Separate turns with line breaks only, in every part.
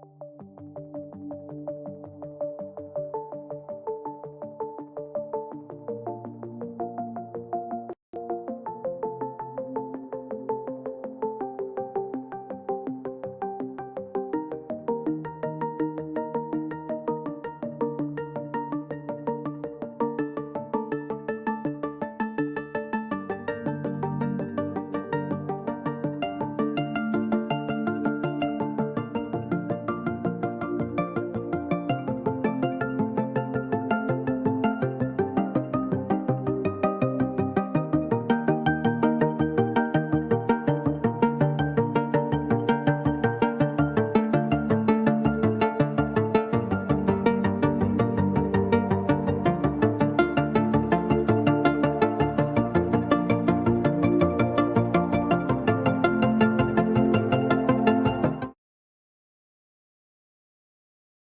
Thank you.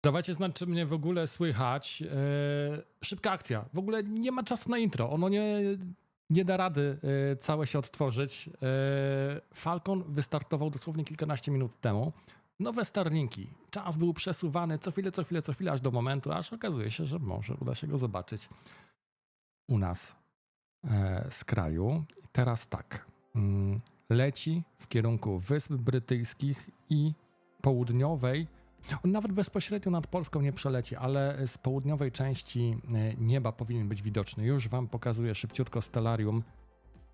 Dawajcie znać, czy mnie w ogóle słychać. E, szybka akcja. W ogóle nie ma czasu na intro. Ono nie, nie da rady e, całe się odtworzyć. E, Falcon wystartował dosłownie kilkanaście minut temu. Nowe Starlinki. Czas był przesuwany co chwilę, co chwilę, co chwilę, aż do momentu, aż okazuje się, że może uda się go zobaczyć u nas z kraju. I teraz tak. Mm, Leci w kierunku Wysp Brytyjskich i południowej on nawet bezpośrednio nad Polską nie przeleci, ale z południowej części e, nieba powinien być widoczny. Już wam pokazuję szybciutko Stellarium,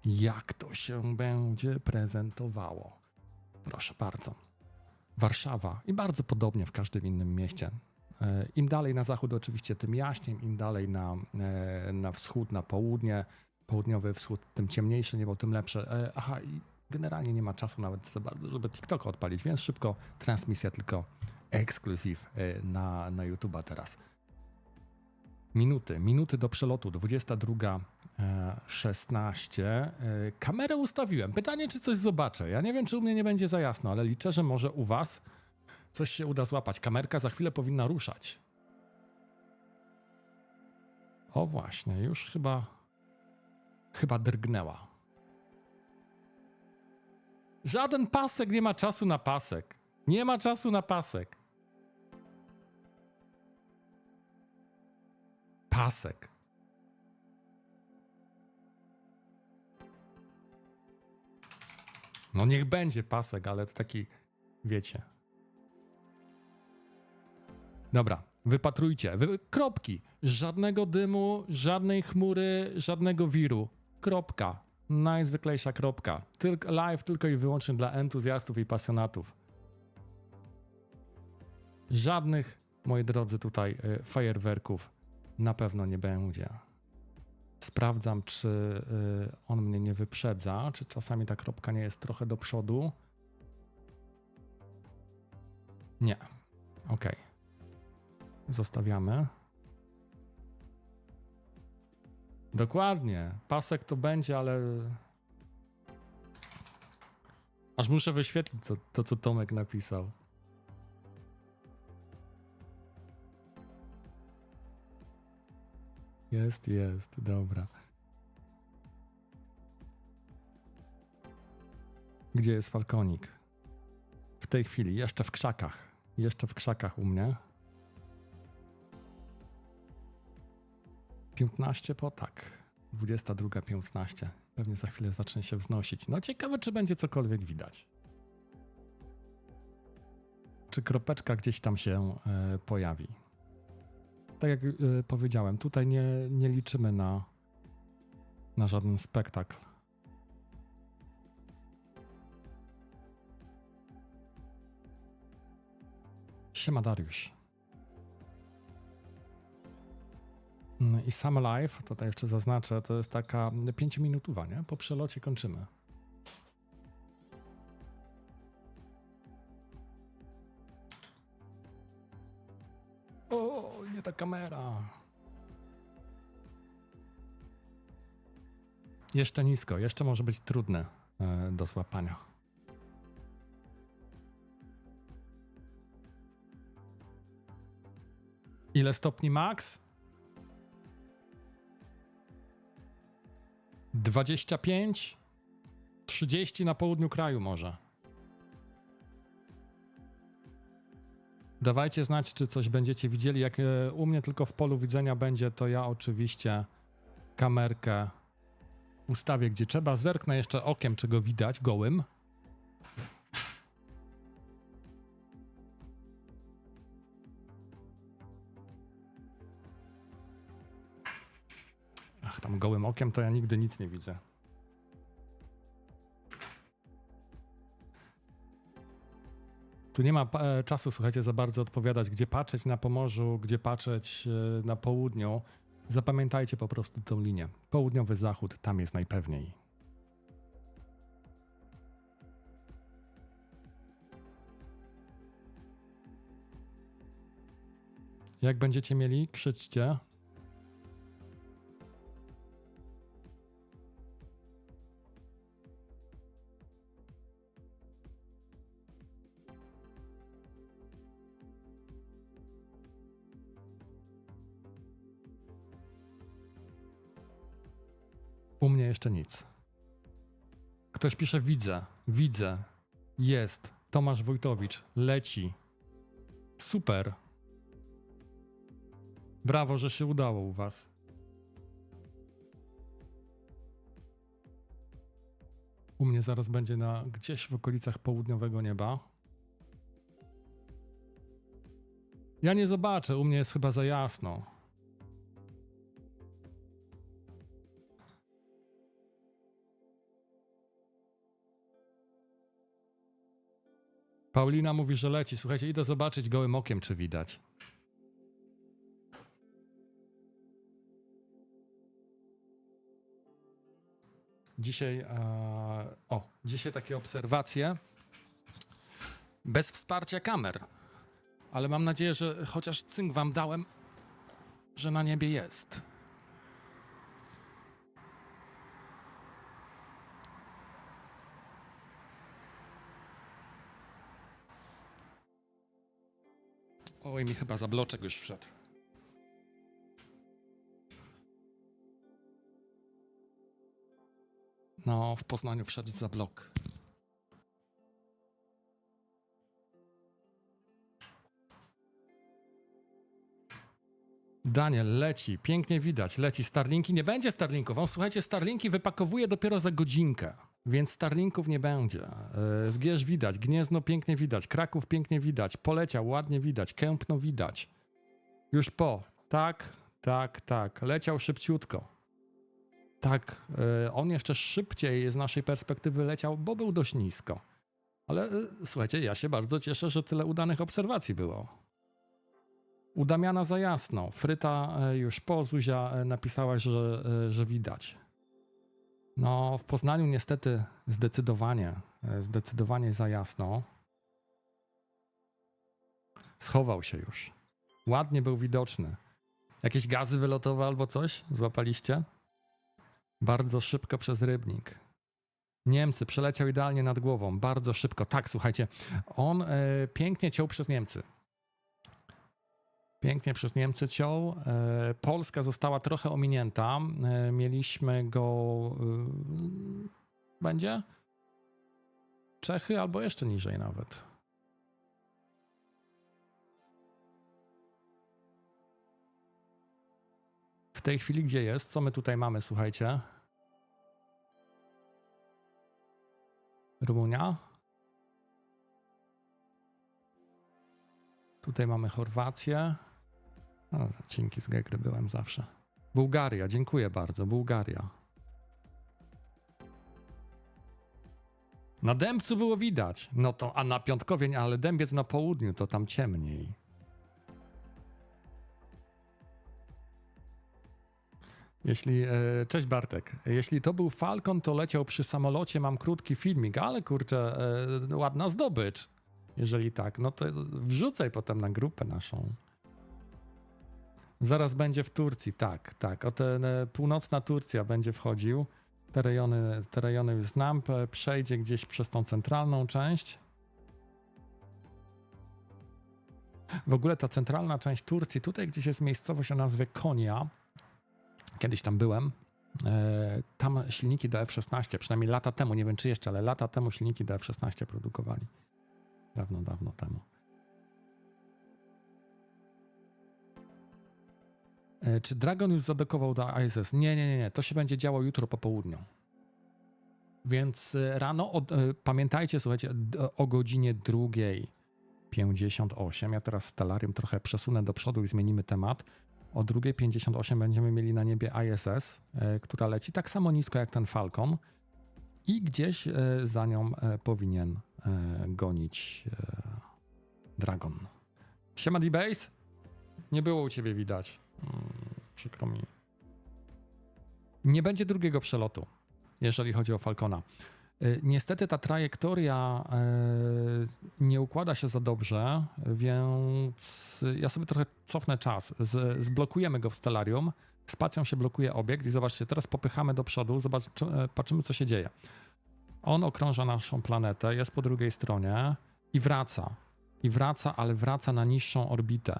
jak to się będzie prezentowało. Proszę bardzo. Warszawa i bardzo podobnie w każdym innym mieście. E, Im dalej na zachód oczywiście, tym jaśniej, im dalej na, e, na wschód, na południe, południowy wschód, tym ciemniejsze niebo, tym lepsze. Aha, i generalnie nie ma czasu nawet za bardzo, żeby TikToka odpalić, więc szybko transmisja tylko ekskluzyw e, na, na YouTube'a teraz. Minuty, minuty do przelotu, 22.16. E, Kamerę ustawiłem. Pytanie, czy coś zobaczę. Ja nie wiem, czy u mnie nie będzie za jasno, ale liczę, że może u was coś się uda złapać. Kamerka za chwilę powinna ruszać. O właśnie, już chyba chyba drgnęła. Żaden pasek nie ma czasu na pasek. Nie ma czasu na pasek. Pasek. No niech będzie pasek, ale to taki, wiecie. Dobra, wypatrujcie. Wy, kropki. Żadnego dymu, żadnej chmury, żadnego wiru. Kropka. Najzwyklejsza kropka. Tylko live tylko i wyłącznie dla entuzjastów i pasjonatów. Żadnych, moi drodzy, tutaj y, fajerwerków na pewno nie będzie. Sprawdzam, czy y, on mnie nie wyprzedza, czy czasami ta kropka nie jest trochę do przodu. Nie. Ok. Zostawiamy. Dokładnie. Pasek to będzie, ale. Aż muszę wyświetlić to, to co Tomek napisał. Jest, jest, dobra. Gdzie jest falkonik? W tej chwili, jeszcze w krzakach. Jeszcze w krzakach u mnie. 15 po tak. 22.15. Pewnie za chwilę zacznie się wznosić. No ciekawe, czy będzie cokolwiek widać. Czy kropeczka gdzieś tam się e, pojawi. Tak jak e, powiedziałem, tutaj nie, nie liczymy na, na żaden spektakl. Siema Dariusz. No I sam live, tutaj jeszcze zaznaczę, to jest taka 5-minutowa, nie? Po przelocie kończymy. O, nie ta kamera. Jeszcze nisko, jeszcze może być trudne e, do złapania. Ile stopni max? 25, 30 na południu kraju może. Dawajcie znać, czy coś będziecie widzieli. Jak e, u mnie tylko w polu widzenia będzie, to ja oczywiście kamerkę ustawię gdzie trzeba. Zerknę jeszcze okiem, czego widać gołym. Ach, tam gołym okiem to ja nigdy nic nie widzę. Tu nie ma e, czasu, słuchajcie, za bardzo odpowiadać, gdzie patrzeć na Pomorzu, gdzie patrzeć e, na południu. Zapamiętajcie po prostu tą linię. Południowy zachód, tam jest najpewniej. Jak będziecie mieli, krzyczcie. U mnie jeszcze nic. Ktoś pisze widzę, widzę, jest. Tomasz Wójtowicz, leci. Super. Brawo, że się udało u was. U mnie zaraz będzie na gdzieś w okolicach południowego nieba. Ja nie zobaczę, u mnie jest chyba za jasno. Paulina mówi, że leci. Słuchajcie, idę zobaczyć gołym okiem, czy widać. Dzisiaj, e, o, dzisiaj takie obserwacje bez wsparcia kamer. Ale mam nadzieję, że chociaż cynk wam dałem, że na niebie jest. Oj, mi chyba za bloczek już wszedł. No, w Poznaniu wszedł za blok. Daniel leci, pięknie widać, leci Starlinki. Nie będzie Starlinków. On, słuchajcie, Starlinki wypakowuje dopiero za godzinkę, więc Starlinków nie będzie. Yy, Zgierz widać, Gniezno pięknie widać, Kraków pięknie widać, poleciał ładnie widać, Kępno widać. Już po. Tak, tak, tak. Leciał szybciutko. Tak, yy, on jeszcze szybciej z naszej perspektywy leciał, bo był dość nisko. Ale yy, słuchajcie, ja się bardzo cieszę, że tyle udanych obserwacji było. U Damiana za jasno. Fryta e, już po, Zuzia e, napisała, że, e, że widać. No, w Poznaniu niestety zdecydowanie, e, zdecydowanie za jasno. Schował się już. Ładnie był widoczny. Jakieś gazy wylotowe albo coś? Złapaliście? Bardzo szybko przez rybnik. Niemcy przeleciał idealnie nad głową, bardzo szybko. Tak, słuchajcie, on e, pięknie ciął przez Niemcy. Pięknie przez Niemcy ciął. E, Polska została trochę ominięta. E, mieliśmy go. e, Będzie? Czechy albo jeszcze niżej nawet. W tej chwili gdzie jest? Co my tutaj mamy, słuchajcie? Rumunia? Tutaj mamy Chorwację. No, odcinki z Gegry byłem zawsze. Bułgaria, dziękuję bardzo. Bułgaria. Na Dębcu było widać. No to, a na Piątkowie, nie, ale Dębiec na południu, to tam ciemniej. Jeśli, e, cześć Bartek. Jeśli to był Falcon, to leciał przy samolocie, mam krótki filmik, ale kurczę, e, ładna zdobycz. Jeżeli tak, no to wrzucaj potem na grupę naszą. Zaraz będzie w Turcji, tak, tak. O ten północna Turcja będzie wchodził. Te rejony, te rejony już znam. Przejdzie gdzieś przez tą centralną część. W ogóle ta centralna część Turcji, tutaj gdzieś jest miejscowość o nazwie Konia. Kiedyś tam byłem. E, tam silniki do F-16, przynajmniej lata temu, nie wiem czy jeszcze, ale lata temu silniki do F-16 produkowali. Dawno, dawno temu. Czy Dragon już zadokował do ISS? Nie, nie, nie, nie. To się będzie działo jutro po południu. Więc e, rano, od, e, pamiętajcie, słuchajcie, o godzinie 2.58. Ja teraz Stellarium trochę przesunę do przodu i zmienimy temat. O 2.58 będziemy mieli na niebie ISS, e, która leci tak samo nisko jak ten Falcon i gdzieś e, za nią e, powinien e, gonić e, Dragon. Siema D-Base? Nie było u ciebie widać. Przykro mi. Nie będzie drugiego przelotu, jeżeli chodzi o Falcona. Y, Niestety ta trajektoria y, nie układa się za dobrze, więc ja sobie trochę cofnę czas. Z, zblokujemy go w Stellarium, spacją się blokuje obiekt i zobaczcie, teraz popychamy do przodu, zobaczy, patrzymy co się dzieje. On okrąża naszą planetę, jest po drugiej stronie i wraca. I wraca, ale wraca na niższą orbitę.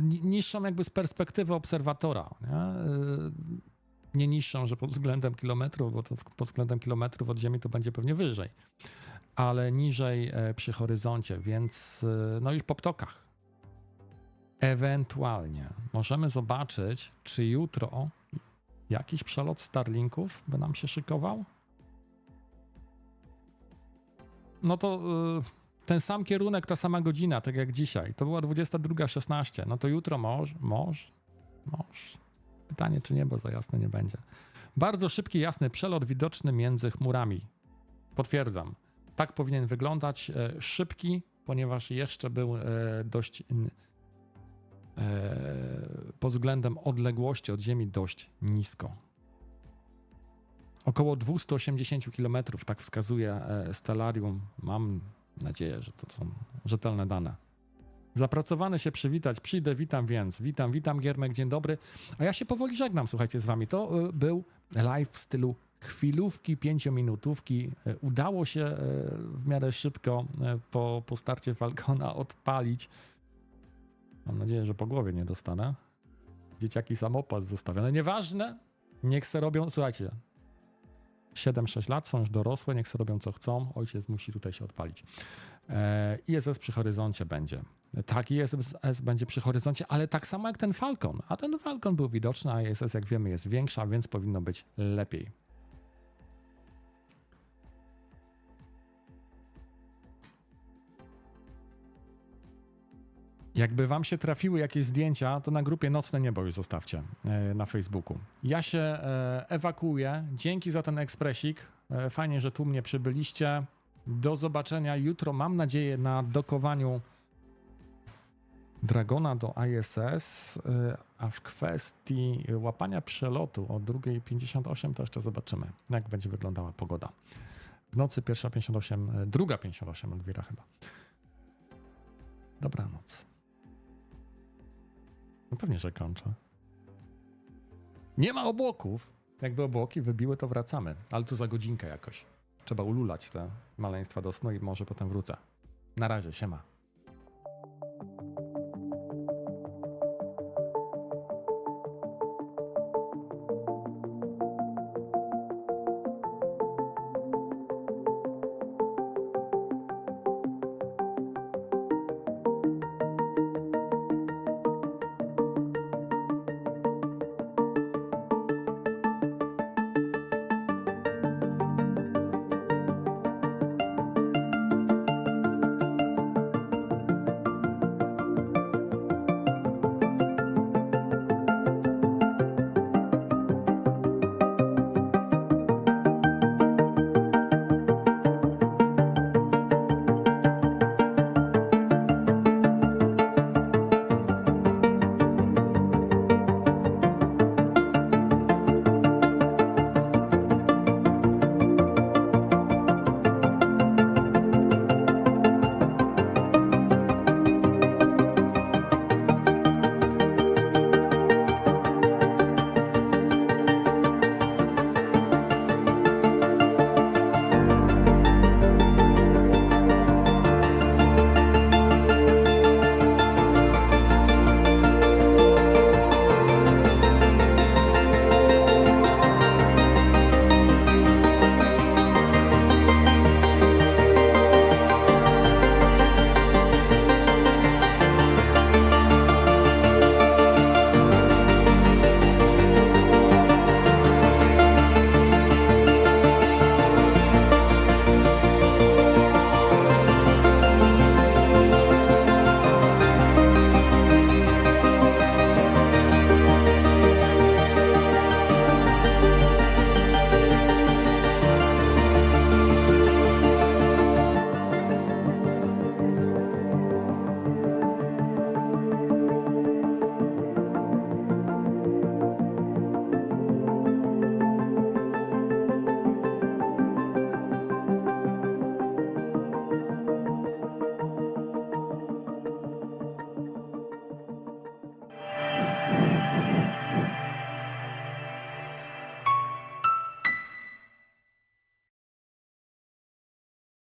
Ni- Niższą jakby z perspektywy obserwatora. Nie? Y, nie niższą, że pod względem kilometrów, bo to pod względem kilometrów od Ziemi to będzie pewnie wyżej, ale niżej e, przy horyzoncie, więc e, no już po ptokach. Ewentualnie możemy zobaczyć, czy jutro jakiś przelot Starlinków by nam się szykował. No to y, ten sam kierunek, ta sama godzina, tak jak dzisiaj. To była 22.16. No to jutro może, może, może. Pytanie, czy niebo za jasne nie będzie. Bardzo szybki, jasny przelot widoczny między chmurami. Potwierdzam. Tak powinien wyglądać. E, szybki, ponieważ jeszcze był e, dość e, pod względem odległości od Ziemi dość nisko. Około 280 km, tak wskazuje Stellarium. Mam nadzieję, że to są rzetelne dane. Zapracowany się przywitać, przyjdę, witam więc. Witam, witam Giermek, dzień dobry. A ja się powoli żegnam, słuchajcie, z wami. To y, był live w stylu chwilówki, pięciominutówki. Y, Udało się y, w miarę szybko po, po starcie Falcona odpalić. Mam nadzieję, że po głowie nie dostanę. Dzieciaki samopas zostawione. Nieważne, niech se robią, słuchajcie, 7-6 lat, są już dorosłe, niech se robią co chcą. Ojciec musi tutaj się odpalić. E, ISS przy horyzoncie będzie. Tak, ISS będzie przy horyzoncie, ale tak samo jak ten Falcon. A ten Falcon był widoczny, a ISS, jak wiemy, jest większa, więc powinno być lepiej. Jakby wam się trafiły jakieś zdjęcia, to na grupie Nocne Niebo już zostawcie e, na Facebooku. Ja się e, ewakuuję. Dzięki za ten ekspresik. E, Fajnie, że tu mnie przybyliście. Do zobaczenia jutro. Mam nadzieję na dokowaniu Dragona do ISS, a w kwestii łapania przelotu o 2.58 to jeszcze zobaczymy, jak będzie wyglądała pogoda. W nocy pierwsza 58, y, druga 58 Elwira chyba. Dobranoc. No pewnie, że kończę. Nie ma obłoków. Jakby obłoki wybiły, to wracamy. Ale to za godzinkę jakoś. Trzeba ululać te maleństwa do snu i może potem wrócę. Na razie, siema.